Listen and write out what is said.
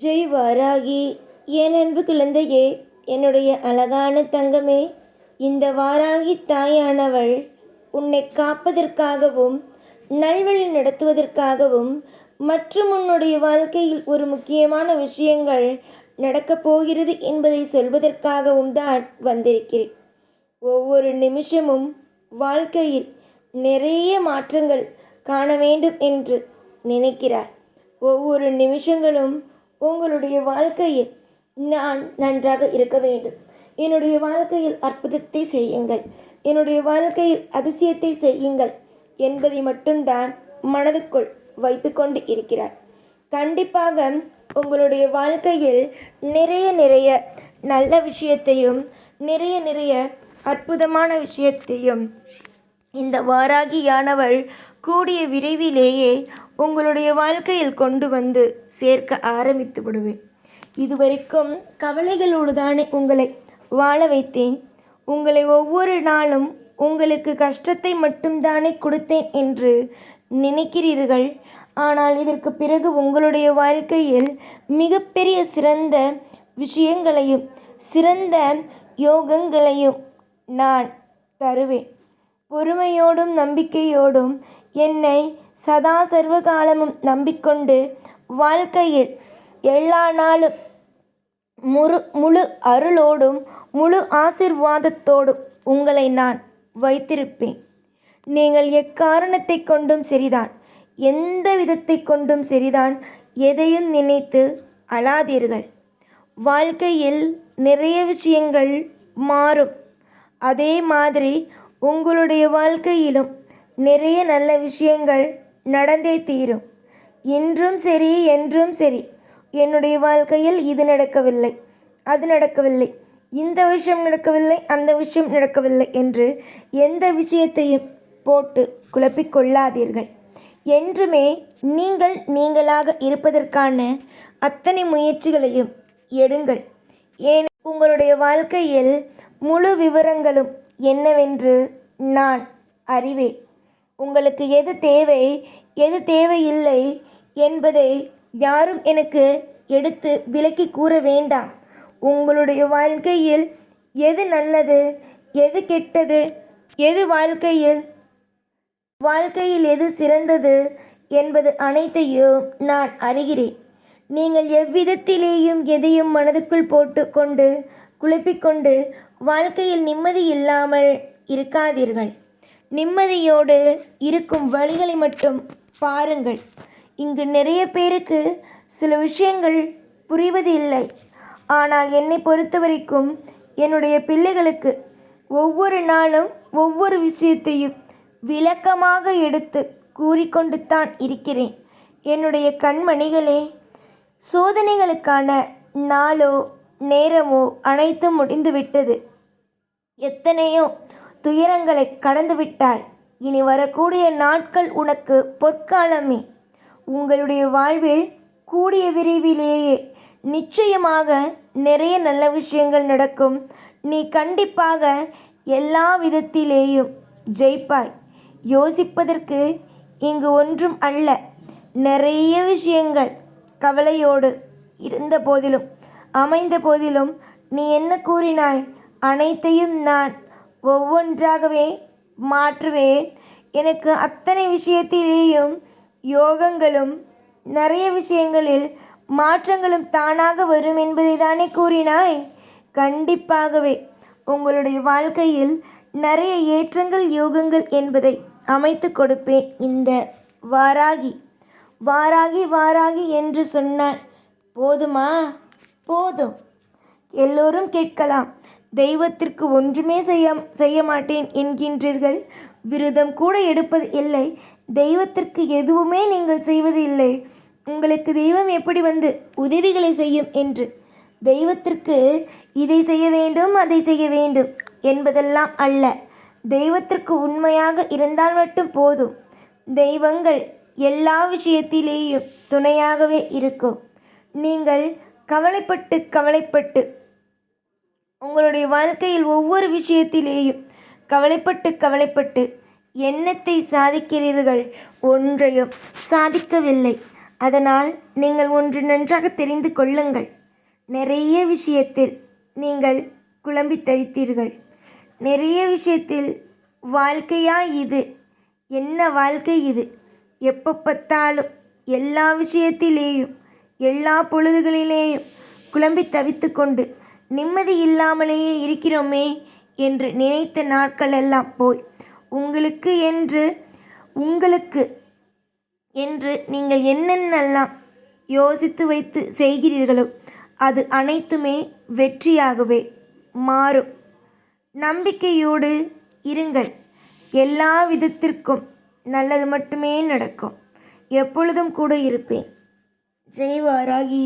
ஜெய் வாராகி என் அன்பு குழந்தையே என்னுடைய அழகான தங்கமே இந்த வாராகி தாயானவள் உன்னை காப்பதற்காகவும் நல்வழி நடத்துவதற்காகவும் மற்றும் உன்னுடைய வாழ்க்கையில் ஒரு முக்கியமான விஷயங்கள் நடக்கப் போகிறது என்பதை சொல்வதற்காகவும் தான் வந்திருக்கிறேன். ஒவ்வொரு நிமிஷமும் வாழ்க்கையில் நிறைய மாற்றங்கள் காண வேண்டும் என்று நினைக்கிறார். ஒவ்வொரு நிமிஷங்களும் உங்களுடைய வாழ்க்கையில் நான் நன்றாக இருக்க வேண்டும். என்னுடைய வாழ்க்கையில் அற்புதத்தை செய்யுங்கள். என்னுடைய வாழ்க்கையில் அதிசயத்தை செய்யுங்கள் என்பதை மட்டும்தான் மனதுக்குள் வைத்துக்கொண்டு இருக்கிறார். கண்டிப்பாக உங்களுடைய வாழ்க்கையில் நிறைய நிறைய நல்ல விஷயத்தையும் நிறைய நிறைய அற்புதமான விஷயத்தையும் இந்த வாராகியானவள் கூடிய விரைவிலேயே உங்களுடைய வாழ்க்கையில் கொண்டு வந்து சேர்க்க ஆரம்பித்து விடுவேன். இதுவரைக்கும் கவலைகளோடு தானே உங்களை வாழ வைத்தேன். உங்களை ஒவ்வொரு நாளும் உங்களுக்கு கஷ்டத்தை மட்டும்தானே கொடுத்தேன் என்று நினைக்கிறீர்கள். ஆனால் இதற்கு பிறகு உங்களுடைய வாழ்க்கையில் மிகப்பெரிய சிறந்த விஷயங்களையும் சிறந்த யோகங்களையும் நான் தருவேன். பொறுமையோடும் நம்பிக்கையோடும் என்னை சதா சர்வ காலமும் நம்பிக்கொண்டு வாழ்க்கையில் எல்லா நாளும் முழு முழு அருளோடும் முழு ஆசிர்வாதத்தோடும் உங்களை நான் வைத்திருப்பேன். நீங்கள் எக்காரணத்தை கொண்டும் சரிதான் எந்த விதத்தை கொண்டும் சரிதான் எதையும் நினைத்து அழாதீர்கள். வாழ்க்கையில் நிறைய விஷயங்கள் மாறும். அதே மாதிரி உங்களுடைய வாழ்க்கையிலும் நிறைய நல்ல விஷயங்கள் நடந்தே தீரும். இன்றும் சரி என்றும் சரி. என்னுடைய வாழ்க்கையில் இது நடக்கவில்லை அது நடக்கவில்லை. இந்த விஷயம் நடக்கவில்லை அந்த விஷயம் நடக்கவில்லை என்று எந்த விஷயத்தையும் போட்டு குழப்பிக்கொள்ளாதீர்கள் என்றுமே நீங்கள் நீங்களாக இருப்பதற்கான அத்தனை முயற்சிகளையும் எடுங்கள். ஏன்? உங்களுடைய வாழ்க்கையில் முழு விவரங்களும் என்னவென்று நான் அறிவேன். உங்களுக்கு எது தேவை எது தேவையில்லை என்பதை யாரும் எனக்கு எடுத்து விலக்கி கூற வேண்டாம். உங்களுடைய வாழ்க்கையில் எது நல்லது எது கெட்டது எது வாழ்க்கையில் வாழ்க்கையில் எது சிறந்தது என்பது அனைத்தையும் நான் அறிகிறேன். நீங்கள் எவ்விதத்திலேயும் எதையும் மனதுக்குள் போட்டு கொண்டு குழப்பிக்கொண்டு வாழ்க்கையில் நிம்மதி இல்லாமல் இருக்காதீர்கள். நிம்மதியோடு இருக்கும் வழிகளை மட்டும் பாருங்கள். இங்கு நிறைய பேருக்கு சில விஷயங்கள் புரிவது இல்லை. ஆனால் என்னை பொறுத்த வரைக்கும் என்னுடைய பிள்ளைகளுக்கு ஒவ்வொரு நாளும் ஒவ்வொரு விஷயத்தையும் விளக்கமாக எடுத்து கூறிக்கொண்டு தான் இருக்கிறேன். என்னுடைய கண்மணிகளே சோதனைகளுக்கான நாளோ நேரமோ அனைத்தும் முடிந்துவிட்டது. எத்தனையோ துயரங்களை கடந்துவிட்டாய். இனி வரக்கூடிய நாட்கள் உனக்கு பொற்காலமே. உங்களுடைய வாழ்வில் கூடிய விரைவிலேயே நிச்சயமாக நிறைய நல்ல விஷயங்கள் நடக்கும். நீ கண்டிப்பாக எல்லா விதத்திலேயும் ஜெயிப்பாய். யோசிப்பதற்கு இங்கு ஒன்றும் அல்ல. நிறைய விஷயங்கள் கவலையோடு இருந்த போதிலும் அமைந்த போதிலும் நீ என்ன கூறினாய்? அனைத்தையும் நான் ஒவ்வொன்றாகவே மாற்றுவேன். எனக்கு அத்தனை விஷயத்திலேயும் யோகங்களும் நிறைய விஷயங்களில் மாற்றங்களும் தானாக வரும் என்பதை தானே கூறினாய்? கண்டிப்பாகவே. உங்களுடைய வாழ்க்கையில் நிறைய ஏற்றங்கள் யோகங்கள் என்பதை அமைத்து கொடுப்பேன் இந்த வாராகி. வாராகி வாராகி என்று சொன்னான் போதுமா? போதும். எல்லோரும் கேட்கலாம். தெய்வத்திற்கு ஒன்றுமே செய்ய செய்ய மாட்டேன் என்கின்றீர்கள். விரதம் கூட எடுப்பது இல்லை. தெய்வத்திற்கு எதுவுமே நீங்கள் செய்வது இல்லை. உங்களுக்கு தெய்வம் எப்படி வந்து உதவிகளை செய்யும் என்று. தெய்வத்திற்கு இதை செய்ய வேண்டும் அதை செய்ய வேண்டும் என்பதெல்லாம் அல்ல. தெய்வத்திற்கு உண்மையாக இருந்தால் மட்டும் போதும். தெய்வங்கள் எல்லா விஷயத்திலேயும் துணையாகவே இருக்கும். நீங்கள் கவலைப்பட்டு கவலைப்பட்டு உங்களுடைய வாழ்க்கையில் ஒவ்வொரு விஷயத்திலேயும் கவலைப்பட்டு கவலைப்பட்டு எண்ணத்தை சாதிக்கிறீர்கள் ஒன்றையும் சாதிக்கவில்லை. அதனால் நீங்கள் ஒன்று நன்றாக தெரிந்து கொள்ளுங்கள். நிறைய விஷயத்தில் நீங்கள் குழம்பி தவித்தீர்கள். நிறைய விஷயத்தில் வாழ்க்கையா இது? என்ன வாழ்க்கை இது? எப்போ பார்த்தாலும் எல்லா விஷயத்திலேயும் எல்லா பொழுதுகளிலேயும் குழம்பி தவித்து கொண்டு நிம்மதி இல்லாமலேயே இருக்கிறோமே என்று நினைத்த நாட்கள் எல்லாம் போய் உங்களுக்கு என்று உங்களுக்கு என்று நீங்கள் என்னென்னலாம் யோசித்து வைத்து செய்கிறீர்களோ அது அனைத்துமே வெற்றியாகவே மாறும். நம்பிக்கையோடு இருங்கள். எல்லா விதத்திற்கும் நல்லது மட்டுமே நடக்கும். எப்பொழுதும் கூட இருப்பேன். ஜெய்வாராகி